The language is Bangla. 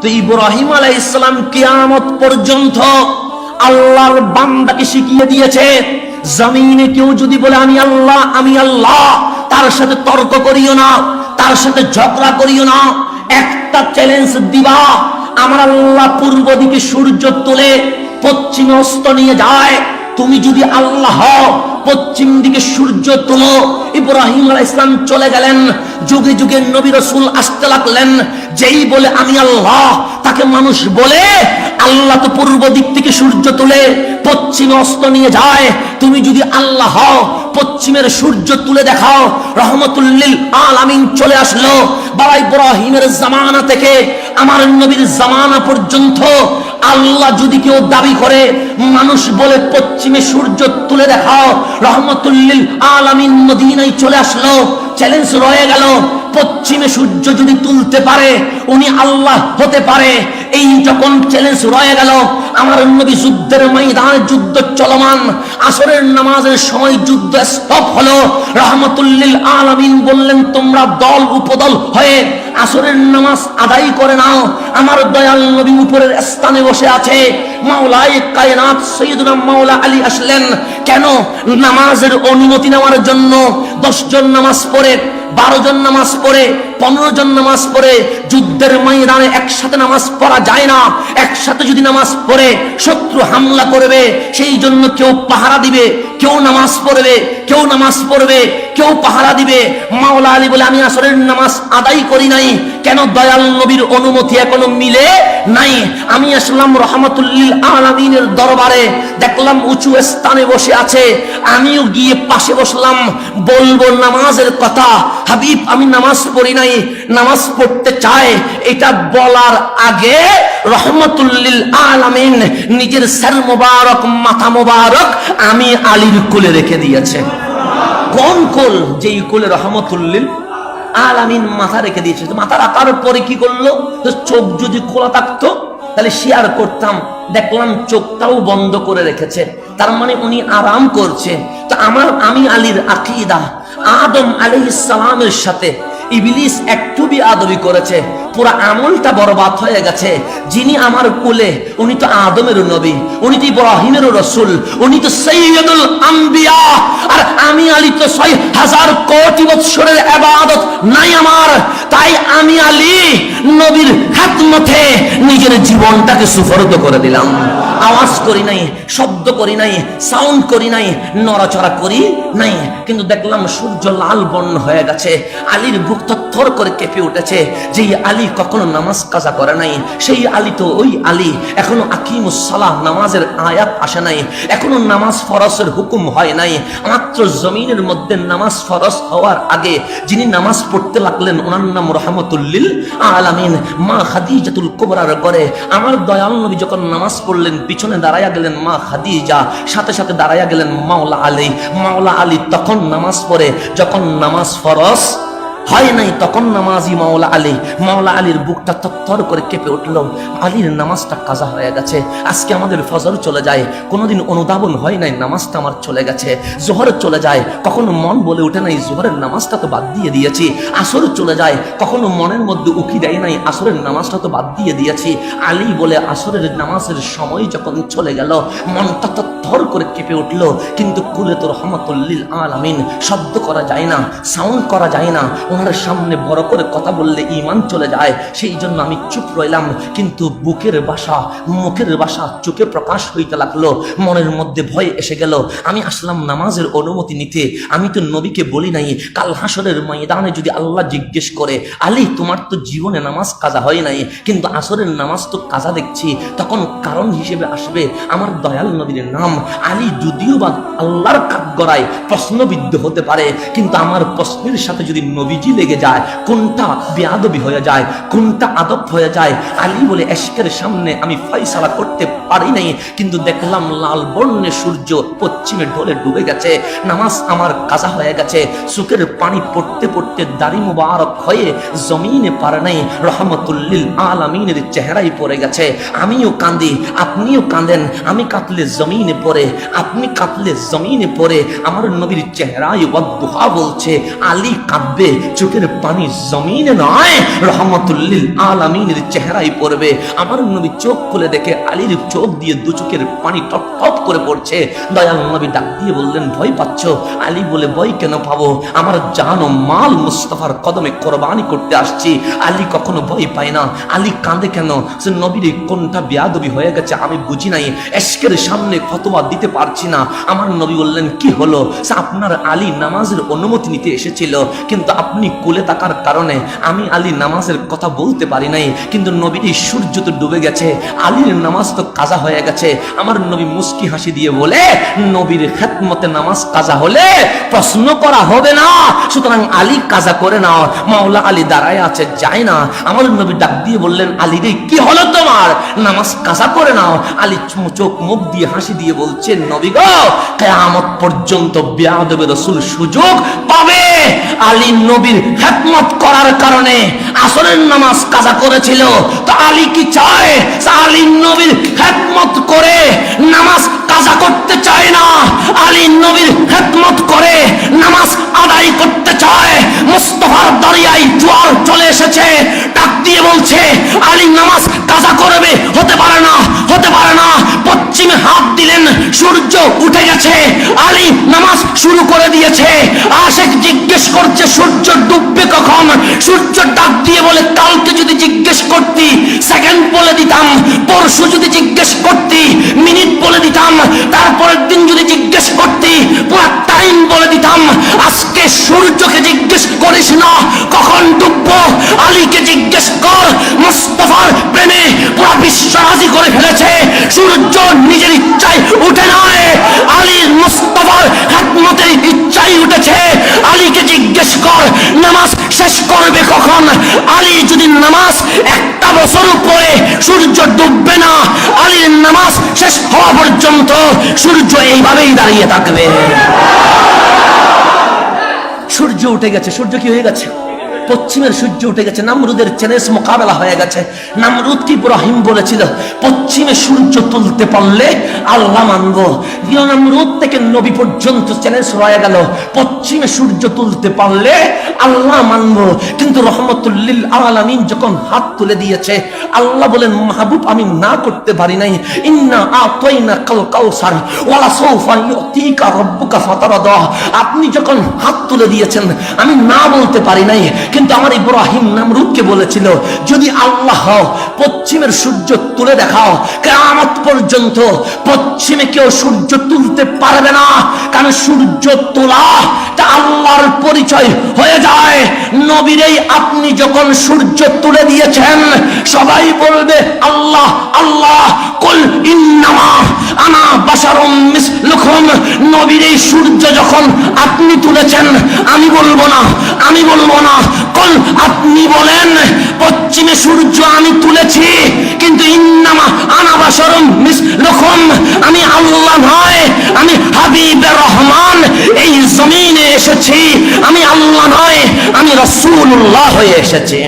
তো ইব্রাহিম আলাই ইসলাম কিয়ামত পর্যন্ত আল্লাহর বান্দাকে শিখিয়ে দিয়েছে, জমিনে কেউ যদি বলে, আমি আল্লাহ আমি আল্লাহ, তার সাথে তর্ক করিও না, তার সাথে ঝগড়া করিও না। একটা চ্যালেঞ্জ দিবা, আমার আল্লাহ পূর্ব দিকে সূর্য তোলে পশ্চিমে অস্ত নিয়ে যায়। তুমি যদি আল্লাহ পশ্চিম দিকে সূর্য তুলো, ইব্রাহিম আলাইহিস ইসলাম চলে গেলেন, যুগে যুগে নবী রসুল আসতে লাগলেন, যেই বলে আমি আল্লাহ, তাকে মানুষ বলে, আল্লাহ তো পূর্ব দিক থেকে সূর্য তুলে, পশ্চিমে অস্ত নিয়ে যায়। তুমি যদি আল্লাহ পশ্চিমের সূর্য তুলে দেখাও রহমতুল্লিল আলামিন চলে আসলো। বাবা ইব্রাহিমের জামানা থেকে আমার নবীর জামানা পর্যন্ত আল্লাহ যদি কেউ দাবি করে, মানুষ বলে পশ্চিমে সূর্য তুলে দেখাও, রহমতুল্লিল আলামিন মদিনায় চলে আসলো চ্যালেঞ্জ রয়ে গেল। পশ্চিমে সূর্য যদি তুলতে পারে, উনি আল্লাহ হতে পারে। এই যখন চ্যালেঞ্জ রয়ে গেল, আমার নবী যুদ্ধের ময়দানে, যুদ্ধ চলমান। আসরের নামাজের সময় যুদ্ধ স্টপ হলো। রহমতুল্লিল আলামিন বললেন, তোমরা দল, উপদল হয়ে আসরের নামাজ আদায় করে নাও। আমার দয়াল নবী উপরের স্থানে বসে আছে। নামাজ পড়ে, পনেরো জন নামাজ পড়ে, যুদ্ধের ময়দানে একসাথে নামাজ পড়া যায় না। একসাথে যদি নামাজ পড়ে, শত্রু হামলা করবে, সেই জন্য কেউ পাহারা দিবে, কেউ নামাজ পড়বে, কেউ নামাজ পড়বে কেউ পাহারা দিবে। মাওলা আলী বলে, আমি আসরের নামাজ আদায় করি নাই। কেন দয়াল নবীর অনুমতি এখনও মিলে নাই? আমি আসলাম রহমতুল্লিল আলামিনের দরবারে। দেখলাম উঁচু স্থানে বসে আছে। আমিও গিয়ে পাশে বসলাম। বলব, নামাজের কথা। হাবিব, আমি নামাজ পড়ি নাই। নামাজ পড়তে চাই এটা বলার আগে রহমতুল্লিল আলামিন নিজের স্যার মোবারক, মাথা মোবারক আমি আলীর কোলে রেখে দিয়েছে। কোন কোল, যেই কোলে রহমতুল্লিল আলামিন মাথা রেখে দিয়েছে। তো মাথা রাখার পরে কি করল? তো চোখ যদি খোলা থাকতো, তাহলে শেয়ার করতাম। দেখলাম চোখটাও বন্ধ করে রেখেছে। তার মানে উনি আরাম করছে। তো আমার, আমি আলীর আকিদা, আদম আলি ইসলামের সাথে ইবলিস একটু বি আদবি করেছে। পুরো আমলটা বরবাদ হয়ে গেছে। যিনি আমার কোলে, উনি তো আদমের নবী, উনি তো ইব্রাহিমের রসুল, উনি তো সৈয়দুল আম্বিয়া। আর আমি আলী তো ছয় হাজার কোটি বৎসরের আবাদত নাই আমার। তাই আমি আলী নবীর খাতমতে নিজের জীবনটাকে সুফরদ করে দিলাম। আওয়াজ করি নাই, শব্দ করি নাই সাউন্ড করি নাই, নড়াচড়া করি নাই। কিন্তু দেখলাম সূর্য লাল বর্ণ হয়ে গেছে, আলীর বুক থর করে কেঁপে উঠেছে। যেই আলী কখনো নামাজ কাজা করে নাই, সেই আলী তো ওই আলী। এখনও আকিমুসালাহ নামাজের আয়াত আসে নাই, এখনও নামাজ ফরসের হুকুম হয় নাই। মাত্র জমিনের মধ্যে নামাজ ফরস হওয়ার আগে যিনি নামাজ পড়তে লাগলেন, ওনার নাম রহমতুল্লিল আলামিন। মা খাদিজাতুল কোবরার করে আমার দয়াল নবী যখন নামাজ পড়লেন পিছনে দাঁড়াইয়া গেলেন মা খাদিজা, সাথে সাথে দাঁড়াইয়া গেলেন মাওলা আলী। মাওলা আলী তখন নামাজ পড়ে, যখন নামাজ ফরস হয় নাই তখন নামাজি মাওলা আলী। মাওলা আলীর বুকটা তত্তর করে কেঁপে উঠল। আলীর নামাজটা কাজা হয়ে গেছে। আজকে আমাদের ফজর চলে যায়। কোনোদিন অনুধাবন হয় নাই, নামাজটা আমার চলে গেছে। জোহর চলে যায়। কখনো মন বলে উঠে নাই, জোহরের নামাজটা তো বাদ দিয়ে দিয়েছি। আসর চলে যায়। কখনো মনের মধ্যে উকি দেয় নাই, আসরের নামাজটা তো বাদ দিয়ে দিয়েছি। আলী বলে আসরের নামাজের সময় যখন চলে গেল, মনটা তত্তর করে কেঁপে উঠল, কিন্তু কুলে তো রহমতুল্লিল আলামিন, শব্দ করা যায় না, সাউন্ড করা যায় না। ওনার সামনে বড় করে কথা বললে ইমান চলে যায়। সেই জন্য আমি চুপ রইলাম। কিন্তু বুকের বাসা, মুখের বাসা চোখে প্রকাশ হইতে লাগল। মনের মধ্যে ভয় এসে গেল। আমি আসলাম নামাজের অনুমতি নিতে। আমি তো নবীকে বলি নাই, কাল হাসরের ময়দানে যদি আল্লাহ জিজ্ঞেস করে, আলী, তোমার তো জীবনে নামাজ কাজা হয় নাই, কিন্তু আসরের নামাজ তো কাজা দেখছি, তখন কারণ হিসেবে আসবে আমার দয়াল নবীর নাম। আলী যদিও বা আল্লাহর কাঠগড়ায় প্রশ্নবিদ্ধ হতে পারে, কিন্তু আমার প্রশ্নের সাথে যদি নবীজি লেগে যায়, কোনটা বেয়াদবি হয়ে যায়, কোনটা আদব হয়ে যায়? আলী বলে, এশকের সামনে আমি ফয়সালা করতে পারি নাই, কিন্তু দেখলাম লাল বর্ণে সূর্য পশ্চিমে ঢলে ডুবে গেছে, নামাজ আমার কাজা হয়ে গেছে, সুখের পানি পড়তে পড়তে দাড়ি মুবারক হয়ে জমিনে পারে নাই রহমতুল্লিল আলামিনের চেহারাই পড়ে গেছে। আমিও কান্দি, আপনিও কাঁদেন, আমি কাঁদলে জমিনে পড়ে, আপনি কাঁদলে জমিনে পড়ে, আমার নবীর চেহারায় ওয়াদ্দুহা বলছে, আলী কাঁদবে, চোখের পানি জমিনে নয়, রহমতুল্লিল আলামিনের চেহারায় পড়বে। আমার নবী চোখ খুলে দেখে আলীর চোখ দিয়ে দু চোখের পানি টপ টপ করে পড়ছে। দয়াল নবী ডাক দিয়ে বললেন, ভয় পাচ্ছ? আলী বলে, ভয় কেন পাবো? আমার জান ও মাল মুস্তফার কদমে কোরবানি করতে আসছি। আলী কখনো ভয় পায় না। আলী কাঁদে কেন? সে নবীর কোনটা বিয়াদবি হয়ে গেছে আমি বুঝি নাই। এসকের সামনে ফতোয়া দিতে পারছি না। আমার নবী বললেন, কি হলো? আপনার আলী নামাজের অনুমতি নিতে এসেছিল। কিন্তু আপনি কোলে থাকার কারণে আমি আলী নামাজের কথা বলতে পারি নাই। কিন্তু এই সূর্য তো ডুবে গেছে, আলীর নামাজ তো কাজা হয়ে গেছে। আমার নবী মুস্কি হাসি দিয়ে বলে, নবীর খেতমতে নামাজ কাজা হলে প্রশ্ন করা হবে না। সুতরাং আলী কাজা করে নাও। মাওলা আলী দাঁড়ায় আছে, যায় না। আমার নবী ডাক দিয়ে বললেন, আলী রে, কি হলো তোমার? নামাজ কাজা করে নাও। আলী চোখ মুখ দিয়ে হাসি দিয়ে বলছে নবী কেয়ামত পর্যন্ত বিয়াদবে রসুল সুযোগ পাবে। আলী নবীর হেকমত করার কারণে আসরের নামাজ কাজা করেছিল। তো আলী কি চায়? আলী নবীর হেকমত করে নামাজ কাজা করতে চায় না। আলী নবীর উঠে গেছে। আলী নামাজ শুরু করে দিয়েছে। আশেক জিজ্ঞেস করছে, সূর্য ডুববে কখন? সূর্য ডাক দিয়ে বলে, কালকে যদি জিজ্ঞেস করতি সেকেন্ড বলে দিতাম, পরশু যদি জিজ্ঞেস করতি মিনিট বলে দিতাম, তারপরের দিন যদি জিজ্ঞেস করতি, পুরো টাইম বলে দিতাম, আজকে সূর্যকে জিজ্ঞেস করিস না, কখন ডুববো? আলীকে জিজ্ঞেস কর, মুস্তফার প্রেমে পুরো বিশ্ব করে ফেলেছে। সূর্য নিজের করবে আলী যদি নামাজ একটা বছর পরে সূর্য ডুববে না, আলীর নামাজ শেষ হওয়া পর্যন্ত সূর্য এইভাবেই দাঁড়িয়ে থাকবে। সূর্য উঠে গেছে, সূর্য কি হয়ে গেছে? পশ্চিমের সূর্য উঠে গেছে, নামরুদের চ্যালেঞ্জ মোকাবেলা হয়ে গেছে। নামরুদ কি ইব্রাহিম বলেছিল? পশ্চিমে সূর্য তুলতে পারলে আল্লাহ মানবো। নামরুদ থেকে নবী পর্যন্ত চ্যালেঞ্জ রয়ে গেল। পশ্চিমে সূর্য তুলতে পারলে আল্লাহ মানবো। কিন্তু রহমতুল্লিল আলামিন যখন হাত তুলে দিয়েছে, আল্লাহ বলেন, মাহবুব, আমি না করতে পারি নাই। ইন্না আতাইনা কাল কাউসার, ওয়ালা সাউফা ইউতিকা রাব্বুকা ফাতারাদা। আপনি যখন হাত তুলে দিয়েছেন, আমি না বলতে পারি নাই। কিন্তু আমার ইব্রাহিম নামরুদকে বলেছিল, যদি আল্লাহ পশ্চিমের সূর্য তুলে দেখাও, কিয়ামত পর্যন্ত পশ্চিমে কেউ সূর্য তুলতে পারবে না। কারণ সূর্য তোলা তা আল্লাহর পরিচয় হয়ে যায়। নবীরেই আপনি যখন সূর্য তুলে দিয়েছেন, সবাই বলবে, আল্লাহ আল্লাহ, কুল ইন্নামা আনা বাশারুম মিসলুকুম। নবীর সূর্য যখন আপনি তুলেছেন, আমি বলব না, আমি বলব না। কুল আপনি বলেন, পশ্চিমে সূর্য আমি তুলেছি, কিন্তু ইন্নামা আনাবাসরম মিসলুকুম। আমি আল্লাহ নয়, আমি হাবিব রহমান, এই জমিনে এসেছি। আমি আল্লাহ নয়, আমি রসুল্লাহ হয়ে এসেছি।